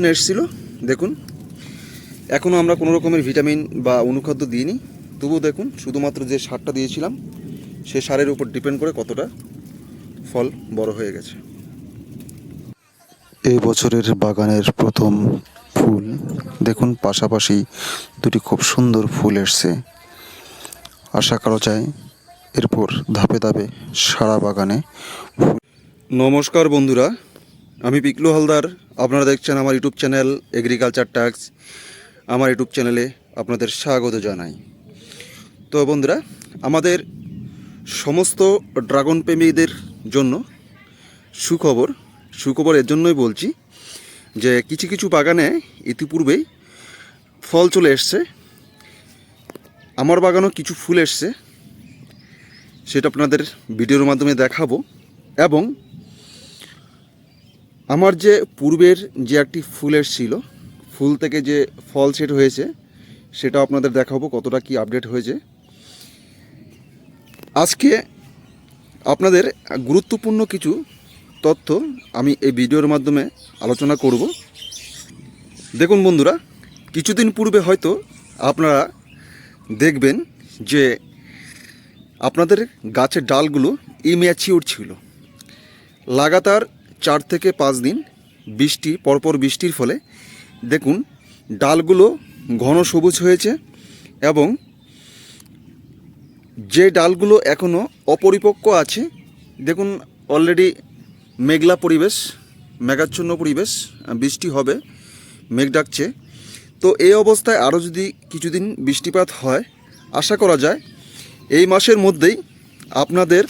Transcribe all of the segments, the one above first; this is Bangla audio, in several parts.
দিন এসেছিল দেখুন। এখনও আমরা কোনো রকমের ভিটামিন বা অনুখাদ্য দিইনি। তবুও দেখুন শুধুমাত্র যে সারটা দিয়েছিলাম সে সারের উপর ডিপেন্ড করে কতটা ফল বড় হয়ে গেছে। এই বছরের বাগানের প্রথম ফুল দেখুন পাশাপাশি দুটি খুব সুন্দর ফুল এসছে। আশা করা যায় এরপর ধাপে ধাপে সারা বাগানে নমস্কার বন্ধুরা আমি পিকলু হালদার, আপনারা দেখছেন আমার ইউটিউব চ্যানেল এগ্রিকালচার ট্যাক্স। আমার ইউটিউব চ্যানেলে আপনাদের স্বাগত জানাই। তো বন্ধুরা, আমাদের সমস্ত ড্রাগন প্রেমীদের জন্য সুখবর সুখবর এর জন্যই বলছি যে কিছু কিছু বাগানে ইতিপূর্বেই ফল চলে এসছে। আমার বাগানও কিছু ফুল এসছে। সেটা আপনাদের ভিডিওর মাধ্যমে দেখাবো এবং আমার যে পূর্বের যে একটি ফুল এসেছিল ফুল থেকে যে ফল সেট হয়েছে সেটা আপনাদের দেখাবো কতটা কি আপডেট হয়েছে। আজকে আপনাদের গুরুত্বপূর্ণ কিছু তথ্য আমি এই ভিডিওর মাধ্যমে আলোচনা করব। দেখুন বন্ধুরা, কিছুদিন পূর্বে হয়তো আপনারা দেখবেন যে আপনাদের গাছের ডালগুলো ইম্যাচিওর ছিল। লাগাতার চার থেকে পাঁচ দিন বৃষ্টি, পরপর বৃষ্টির ফলে, দেখুন, ডালগুলো ঘন সবুজ হয়েছে এবং যে ডালগুলো এখনও অপরিপক্ক আছে, দেখুন অলরেডি মেঘলা পরিবেশ, মেঘাচ্ছন্ন পরিবেশ, বৃষ্টি হবে, মেঘ ডাকছে। তো এই অবস্থায় আরও যদি কিছুদিন বৃষ্টিপাত হয়, আশা করা যায় এই মাসের মধ্যেই আপনাদের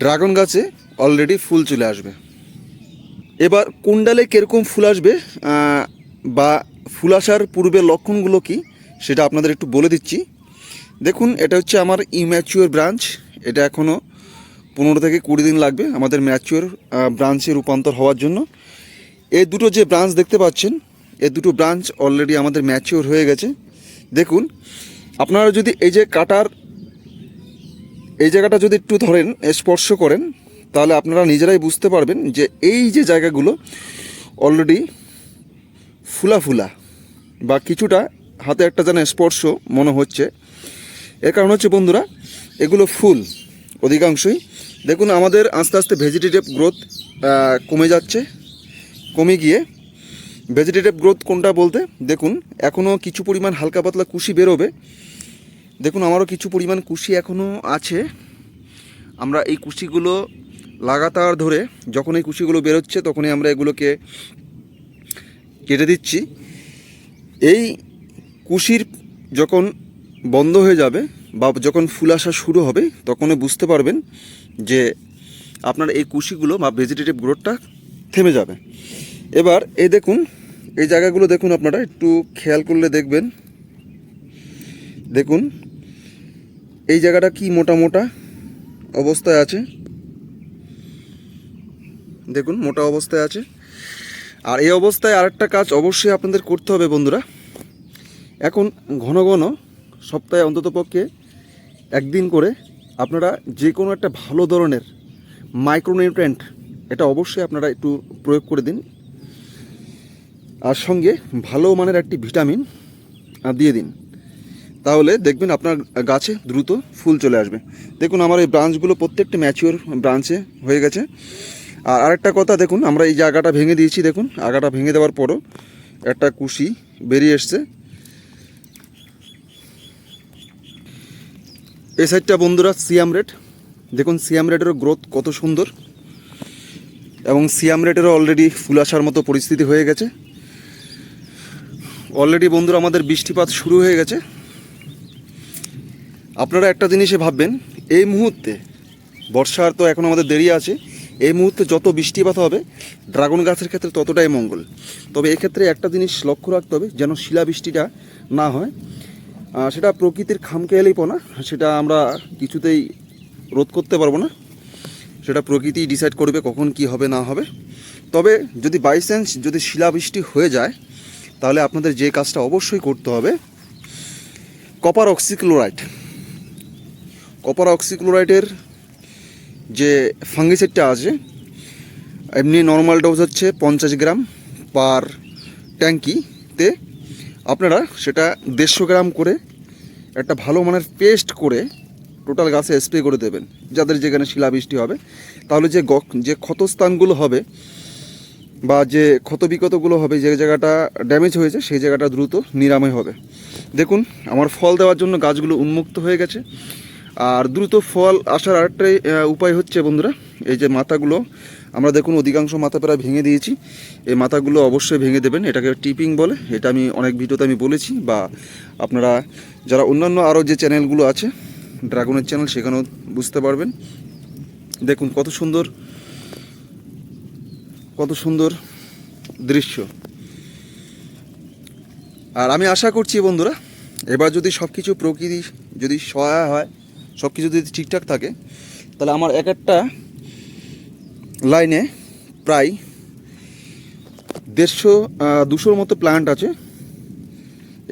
ড্রাগন গাছে অলরেডি ফুল চলে আসবে। এবার কোন ডালে কীরকম ফুল আসবে বা ফুল আসার পূর্বে লক্ষণগুলো কি, সেটা আপনাদের একটু বলে দিচ্ছি। দেখুন, এটা হচ্ছে আমার ইম্যাচিওর ব্রাঞ্চ এটা এখনও পনেরো থেকে কুড়ি দিন লাগবে আমাদের ম্যাচিওর ব্রাঞ্চে রূপান্তর হওয়ার জন্য। এই দুটো যে ব্রাঞ্চ দেখতে পাচ্ছেন, এই দুটো ব্রাঞ্চ অলরেডি আমাদের ম্যাচিওর হয়ে গেছে। দেখুন, আপনারা যদি এই যে কাটার, এই জায়গাটা যদি একটু ধরেন, স্পর্শ করেন তাহলে আপনারা নিজেরাই বুঝতে পারবেন যে এই যে জায়গাগুলো অলরেডি ফুলা ফুলা বা কিছুটা হাতে একটা যেন স্পর্শ মনে হচ্ছে। এর কারণ হচ্ছে বন্ধুরা, এগুলো ফুল অধিকাংশই। দেখুন, আমাদের আস্তে আস্তে ভেজিটেটিভ গ্রোথ কমে যাচ্ছে। কমে গিয়ে ভেজিটেটিভ গ্রোথ কোনটা বলতে? দেখুন এখনও কিছু পরিমাণ হালকা পাতলা কুশি বেরোবে। দেখুন, আমারও কিছু পরিমাণ কুশি এখনও আছে। আমরা এই কুশিগুলো লাগাতার ধরে যখন এই কুশিগুলো বেরোচ্ছে তখনই আমরা এগুলোকে কেটে দিচ্ছি। এই কুশির যখন বন্ধ হয়ে যাবে বা যখন ফুল আসা শুরু হবে তখনই বুঝতে পারবেন যে আপনার এই কুশিগুলো বা ভেজিটেটিভ গ্রোথটা থেমে যাবে। এবার এই দেখুন, এই জায়গাগুলো দেখুন আপনারা, একটু খেয়াল করলে দেখবেন। দেখুন, এই জায়গাটা কি মোটা মোটা অবস্থায় আছে। দেখুন, মোটা অবস্থায় আছে। আর এই অবস্থায় আরেকটা কাজ অবশ্যই আপনাদের করতে হবে বন্ধুরা। এখন ঘন ঘন সপ্তাহে অন্ততপক্ষে একদিন করে আপনারা যে কোনো একটা ভালো ধরনের মাইক্রোনিউট্রেন্ট এটা অবশ্যই আপনারা একটু প্রয়োগ করে দিন। আর সঙ্গে ভালো মানের একটি ভিটামিন দিয়ে দিন। তাহলে দেখবেন আপনার গাছে দ্রুত ফুল চলে আসবে। দেখুন, আমার এই ব্রাঞ্চগুলো প্রত্যেকটা ম্যাচিওর ব্রাঞ্চে হয়ে গেছে। আর আরেকটা কথা দেখুন, আমরা এই যে আগাটা ভেঙে দিয়েছি, দেখুন, আগাটা ভেঙে দেওয়ার পরও একটা কুশি বেরিয়ে এসছে। এই সাইডটা বন্ধুরা সিয়াম রেড দেখুন, সিয়াম রেডেরও গ্রোথ কত সুন্দর এবং সিয়াম রেডেরও অলরেডি ফুল আসার মতো পরিস্থিতি হয়ে গেছে। অলরেডি বন্ধুরা আমাদের বৃষ্টিপাত শুরু হয়ে গেছে। আপনারা একটা জিনিসে ভাববেন, এই মুহূর্তে বর্ষার তো এখন আমাদের দেরি আছে। এই মুহূর্তে যত বৃষ্টিপাত হবে, ড্রাগন গাছের ক্ষেত্রে ততটাই মঙ্গল। তবে এক্ষেত্রে একটা জিনিস লক্ষ্য রাখতে হবে, যেন শিলাবৃষ্টিটা না হয়। সেটা প্রকৃতির খামখেয়ালিপনা, সেটা আমরা কিছুতেই রোধ করতে পারব না। সেটা প্রকৃতি ডিসাইড করবে কখন কি হবে, না হবে। তবে যদি বাই চান্স যদি শিলাবৃষ্টি হয়ে যায়, তাহলে আপনাদের যে কাজটা অবশ্যই করতে হবে কপার অক্সিক্লোরাইড কপার অক্সিক্লোরাইডের যে ফাঙ্গিসাইডটা আছে, এমনি নর্মাল ডোজ হচ্ছে পঞ্চাশ গ্রাম পার ট্যাঙ্কিতে আপনারা সেটা দেড়শো গ্রাম করে একটা ভালো মানের পেস্ট করে টোটাল গাছে স্প্রে করে দেবেন। যাদের যেখানে শিলাবৃষ্টি হবে, তাহলে যে গ- যে ক্ষতস্থানগুলো হবে বা যে ক্ষত বিক্ষতগুলো হবে, যে জায়গাটা ড্যামেজ হয়েছে, সেই জায়গাটা দ্রুত নিরাময় হবে। দেখুন, আমার ফল দেওয়ার জন্য গাছগুলো উন্মুক্ত হয়ে গেছে। আর দ্রুত ফল আসার আরেকটাই উপায় হচ্ছে বন্ধুরা, এই যে মাথাগুলো, আমরা দেখুন অধিকাংশ মাথা প্রায় ভেঙে দিয়েছি। এই মাথাগুলো অবশ্যই ভেঙে দেবেন, এটাকে টিপিং বলে, এটা আমি অনেক ভিডিওতে আমি বলেছি, বা আপনারা যারা অন্যান্য আরও যে চ্যানেলগুলো আছে, ড্রাগনের চ্যানেল, সেখানেও বুঝতে পারবেন। দেখুন কত সুন্দর কত সুন্দর দৃশ্য। আর আমি আশা করছি বন্ধুরা, এবার যদি সব কিছু প্রকৃতি, যদি সহায় হয় সব কিছু যদি ঠিকঠাক থাকে, তাহলে আমার এক একটা লাইনে প্রায় দেড়শো দুশোর মতো প্ল্যান্ট আছে।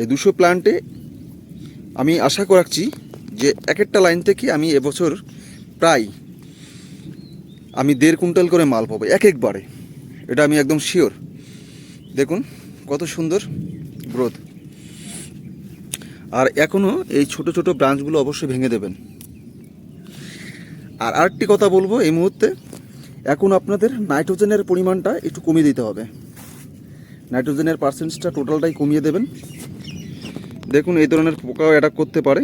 এই দুশো প্ল্যান্টে আমি আশা রাখছি যে এক একটা লাইন থেকে আমি এবছর প্রায় আমি দেড় কুইন্টাল করে মাল পাবো, এক একবারে। এটা আমি একদম শিওর দেখুন, কত সুন্দর গ্রোথ আর এখনও এই ছোট ছোট ব্রাঞ্চগুলো অবশ্যই ভেঙে দেবেন। আর আরেকটি কথা বলব, এই মুহূর্তে এখন আপনাদের নাইট্রোজেনের পরিমাণটা একটু কমিয়ে দিতে হবে। নাইট্রোজেনের পার্সেন্টেজটা টোটালটাই কমিয়ে দেবেন। দেখুন, এই ধরনের পোকাও অ্যাটাক করতে পারে।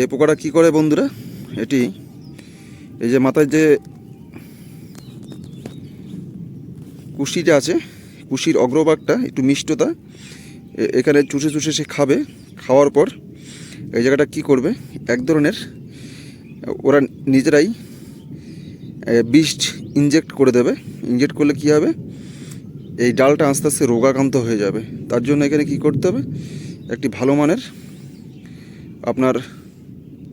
এই পোকাটা কি করে বন্ধুরা? এটি, এই যে মাথায় যে কুশিটা আছে, কুশির অগ্রভাগটা, একটু মিষ্টতা এখানে চুষে চুষে সে খাবে। খাওয়ার পর এই জায়গাটা কি করবে? এক ধরনের ওরা নিজেরাই বিষ ইনজেক্ট করে দেবে। ইনজেক্ট করলে কি হবে? এই ডালটা আস্তে আস্তে রোগাক্রান্ত হয়ে যাবে। তার জন্য এখানে কি করতে হবে? একটি ভালো মানের আপনার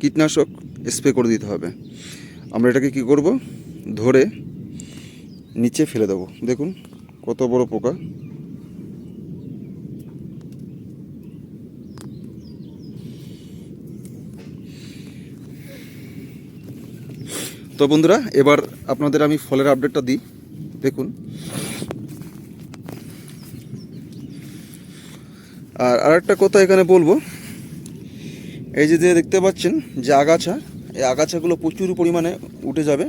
কীটনাশক স্প্রে করে দিতে হবে। আমরা এটাকে কি করব? ধরে নিচে ফেলে দেবো। দেখুন কত বড় পোকা। তো বন্ধুরা, এবার আপনাদের আমি ফলের আপডেটটা দিই। দেখুন। আর আরেকটা কথা এখানে বলব। এই যে দেখতে পাচ্ছেন, যে আগাছা, এই আগাছাগুলো প্রচুর পরিমাণে উঠে যাবে।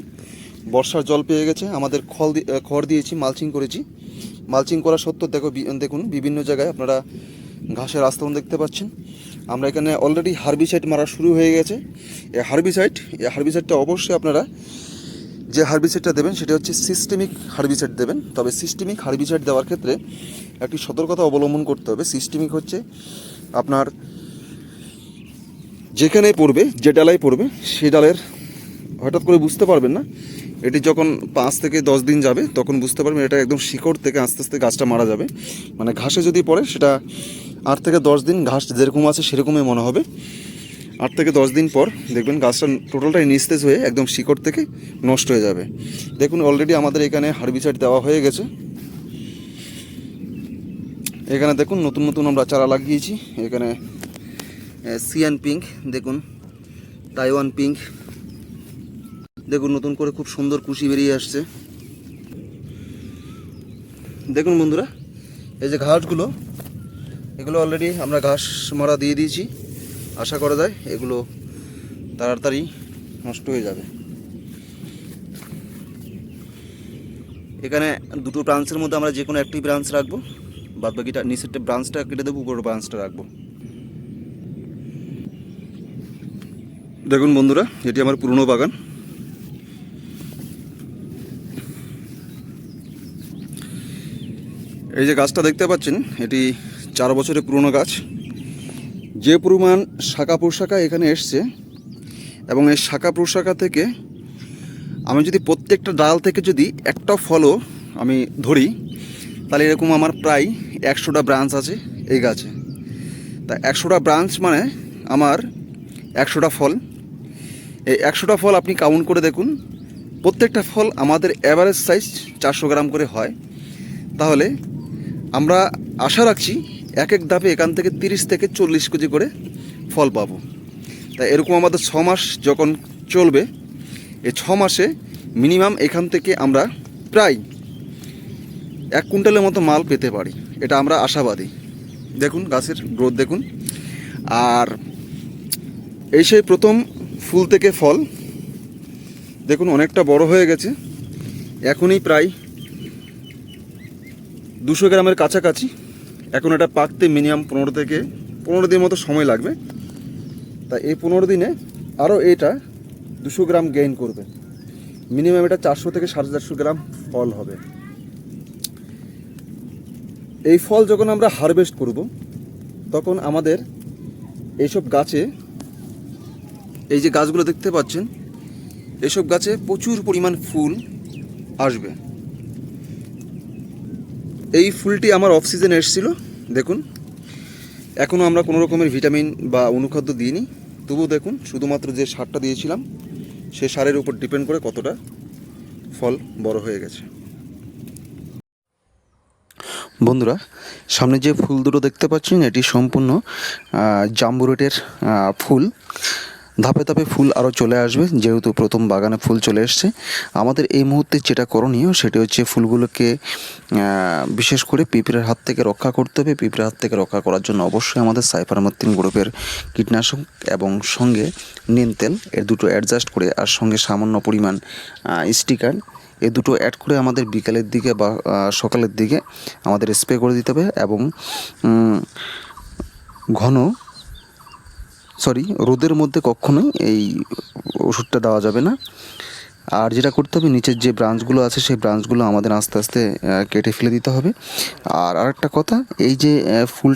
বর্ষার জল পেয়ে গেছে। আমাদের খল খড় দিয়েছি মালচিং করেছি। মালচিং করা সত্ত্বেও দেখো দেখুন, বিভিন্ন জায়গায় আপনারা ঘাসের আস্তরণ দেখতে পাচ্ছেন। আমরা এখানে অলরেডি হার্বিসাইড মারা শুরু হয়ে গেছে। এই হার্বিসাইড এই হার্বিসাইডটা অবশ্যই আপনারা যে হার্বিসাইডটা দেবেন সেটা হচ্ছে সিস্টেমিক হার্বিসাইড দেবেন। তবে সিস্টেমিক হার্বিসাইড দেওয়ার ক্ষেত্রে একটি সতর্কতা অবলম্বন করতে হবে। সিস্টেমিক হচ্ছে আপনার যেখানে পড়বে, যে ডালায় পড়বে, সে ডালের হঠাৎ করে বুঝতে পারবেন না এটি যখন পাঁচ থেকে দশ দিন যাবে, তখন বুঝতে পারবেন এটা একদম শিকড় থেকে আস্তে আস্তে গাছটা মারা যাবে। মানে ঘাসে যদি পড়ে, সেটা আট থেকে দশ দিন ঘাস যেরকম আছে সেরকমই মনে হবে। আট থেকে দশ দিন পর দেখবেন গাছটা টোটালটাই নিস্তেজ হয়ে একদম শিকড় থেকে নষ্ট হয়ে যাবে। দেখুন অলরেডি আমাদের এখানে হার্বিসাইড দেওয়া হয়ে গেছে। এখানে দেখুন, নতুন নতুন আমরা চারা লাগিয়েছি। এখানে সিয়ান পিঙ্ক দেখুন তাইওয়ান পিঙ্ক দেখুন, নতুন করে খুব সুন্দর কুশি বেরিয়ে আসছে। দেখুন বন্ধুরা, এই যে ঘাসগুলো, এগুলো অলরেডি আমরা ঘাস মারা দিয়ে দিয়েছি। আশা করা যায় এগুলো তাড়াতাড়ি নষ্ট হয়ে যাবে। এখানে দুটো ব্রাঞ্চের মধ্যে আমরা যে কোনো একটি ব্রাঞ্চ রাখব। বাদ বাকিটা নিচেরটা ব্রাঞ্চটা কেটে দেবো, উপরের ব্রাঞ্চটা রাখব। দেখুন বন্ধুরা, এটি আমার পুরনো বাগান। এই যে গাছটা দেখতে পাচ্ছেন, এটি চার বছরের পুরনো গাছ। যে পরিমাণ শাখা প্রশাখা এখানে এসছে এবং এই শাখা প্রশাখা থেকে আমি যদি প্রত্যেকটা ডাল থেকে যদি একটা ফলও আমি ধরি, তাহলে এরকম আমার প্রায় একশোটা ব্রাঞ্চ আছে এই গাছে। তা একশোটা ব্রাঞ্চ মানে আমার একশোটা ফল। এই একশোটা ফল আপনি কাউন্ট করে দেখুন, প্রত্যেকটা ফল আমাদের অ্যাভারেজ সাইজ চারশো গ্রাম করে হয়। তাহলে আমরা আশা রাখছি এক এক ধাপে এখান থেকে তিরিশ থেকে চল্লিশ কেজি করে ফল পাবো। তাই এরকম আমাদের ছ মাস যখন চলবে, এই ছ মাসে মিনিমাম এখান থেকে আমরা প্রায় এক কুইন্টালের মতো মাল পেতে পারি। এটা আমরা আশাবাদী। দেখুন, গাছের গ্রোথ দেখুন। আর এই সেই প্রথম ফুল থেকে ফল, দেখুন অনেকটা বড় হয়ে গেছে। এখনই প্রায় দুশো গ্রামের কাছাকাছি। এখন এটা পাকতে মিনিমাম পনেরো থেকে পনেরো দিনের মতো সময় লাগবে। তা এই পনেরো দিনে আরও এটা দুশো গ্রাম গেইন করবে। মিনিমাম এটা চারশো থেকে সাড়ে চারশো গ্রাম ফল হবে। এই ফল যখন আমরা হারভেস্ট করব, তখন আমাদের এইসব গাছে, এই যে গাছগুলো দেখতে পাচ্ছেন, এসব গাছে প্রচুর পরিমাণ ফুল আসবে। এই ফুলটি আমার অফ সিজনে এসেছিল, দেখুন। এখনও আমরা কোনো রকমের ভিটামিন বা অনুখাদ্য দিইনি। তবুও দেখুন, শুধুমাত্র যে সারটা দিয়েছিলাম, সে সারের উপর ডিপেন্ড করে কতটা ফল বড় হয়ে গেছে। বন্ধুরা, সামনে যে ফুল দুটো দেখতে পাচ্ছেন, এটি সম্পূর্ণ জাম্বুরেটের ফুল। ধাপে ধাপে ফুল আরও চলে আসবে, যেহেতু প্রথম বাগানে ফুল চলে এসছে। আমাদের এই মুহূর্তে যেটা করণীয়, সেটি হচ্ছে ফুলগুলোকে বিশেষ করে পিঁপড়ের হাত থেকে রক্ষা করতে হবে। পিঁপড়ের হাত থেকে রক্ষা করার জন্য অবশ্যই আমাদের সাইফারমাত্তিন গ্রুপের কীটনাশক এবং সঙ্গে নিম তেল, এর দুটো অ্যাডজাস্ট করে, আর সঙ্গে সামান্য পরিমাণ স্টিকার এ দুটো অ্যাড করে আমাদের বিকালের দিকে বা সকালের দিকে আমাদের স্প্রে করে দিতে হবে এবং ঘন সরি রোদের মধ্যে কখনোই এই ওষুধটা দেওয়া যাবে না। আর যেটা করতে হবে, নিচের যে ব্রাঞ্চগুলো আছে, সেই ব্রাঞ্চগুলো আমাদের আস্তে আস্তে কেটে ফেলে দিতে হবে। আর আরেকটা কথা, এই যে ফুল